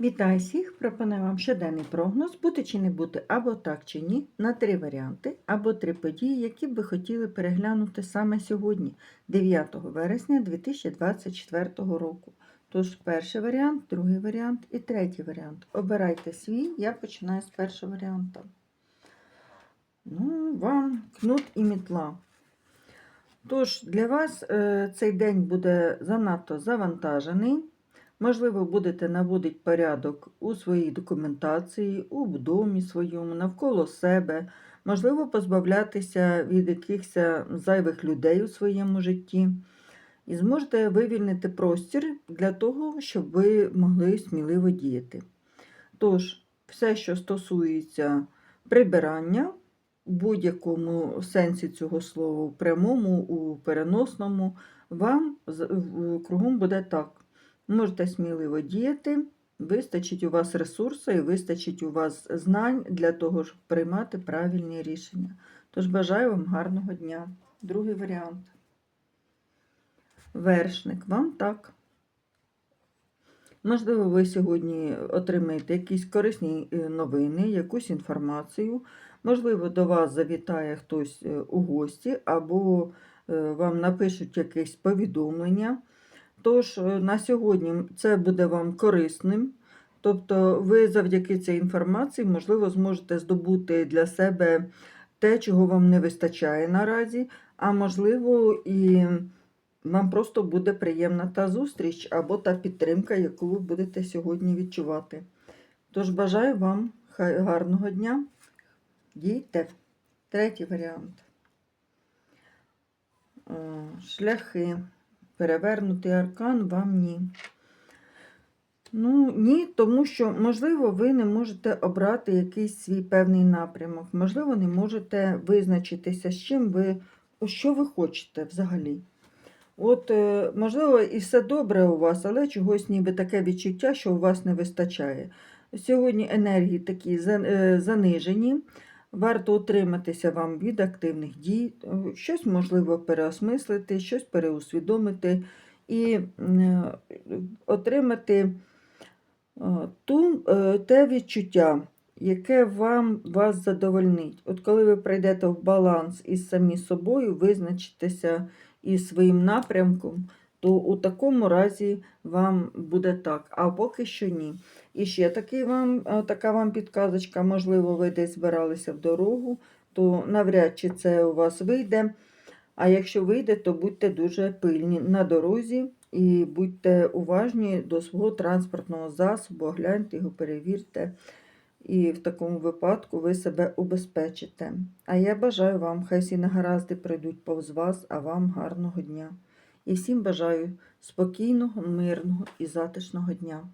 Вітаю всіх! Пропоную вам щоденний прогноз, бути чи не бути або так чи ні, на три варіанти, або три події, які б ви хотіли переглянути саме сьогодні, 9 вересня 2024 року. Тож, перший варіант, другий варіант і третій варіант. Обирайте свій, я починаю з першого варіанту. Ну, вам кнут і мітла. Тож, для вас е, цей день буде занадто завантажений. Можливо, будете наводити порядок у своїй документації, у домі своєму, навколо себе. Можливо, позбавлятися від якихось зайвих людей у своєму житті. І зможете вивільнити простір для того, щоб ви могли сміливо діяти. Тож, все, що стосується прибирання, у будь-якому сенсі цього слова, у прямому, у переносному, вам кругом буде так. Можете сміливо діяти, вистачить у вас ресурсу і вистачить у вас знань для того, щоб приймати правильні рішення. Тож бажаю вам гарного дня. Другий варіант. Вершник, вам так. Можливо, ви сьогодні отримаєте якісь корисні е, новини, якусь інформацію. Можливо, до вас завітає хтось е, у гості, або е, вам напишуть якесь повідомлення. Тож е, на сьогодні це буде вам корисним. Тобто, ви завдяки цій інформації, можливо, зможете здобути для себе те, чого вам не вистачає наразі, а можливо, і вам просто буде приємна та зустріч або та підтримка, яку ви будете сьогодні відчувати. Тож бажаю вам гарного дня. Дійте. Третій варіант. Е, Шляхи. Перевернутий аркан вам ні. Ну, ні, тому що, можливо, ви не можете обрати якийсь свій певний напрямок. Можливо, не можете визначитися, з чим ви, що ви хочете взагалі. От, е, можливо, і все добре у вас, але чогось ніби таке відчуття, що у вас не вистачає. Сьогодні енергії такі е, занижені. Варто утриматися вам від активних дій, е, щось можливо переосмислити, щось переусвідомити і е, отримати е, ту, те відчуття, яке вам вас задовольнить. От коли ви прийдете в баланс із самі собою, визначитеся із своїм напрямком, то у такому разі вам буде так, а поки що ні. І ще такий вам, е, така вам підказочка, можливо, ви десь збиралися в дорогу, то навряд чи це у вас вийде. А якщо вийде, то будьте дуже пильні на дорозі і будьте уважні до свого транспортного засобу, огляньте його, перевірте. І в такому випадку ви себе убезпечите. А я бажаю вам, хай всі негаразди прийдуть повз вас, а вам гарного дня. І всім бажаю спокійного, мирного і затишного дня.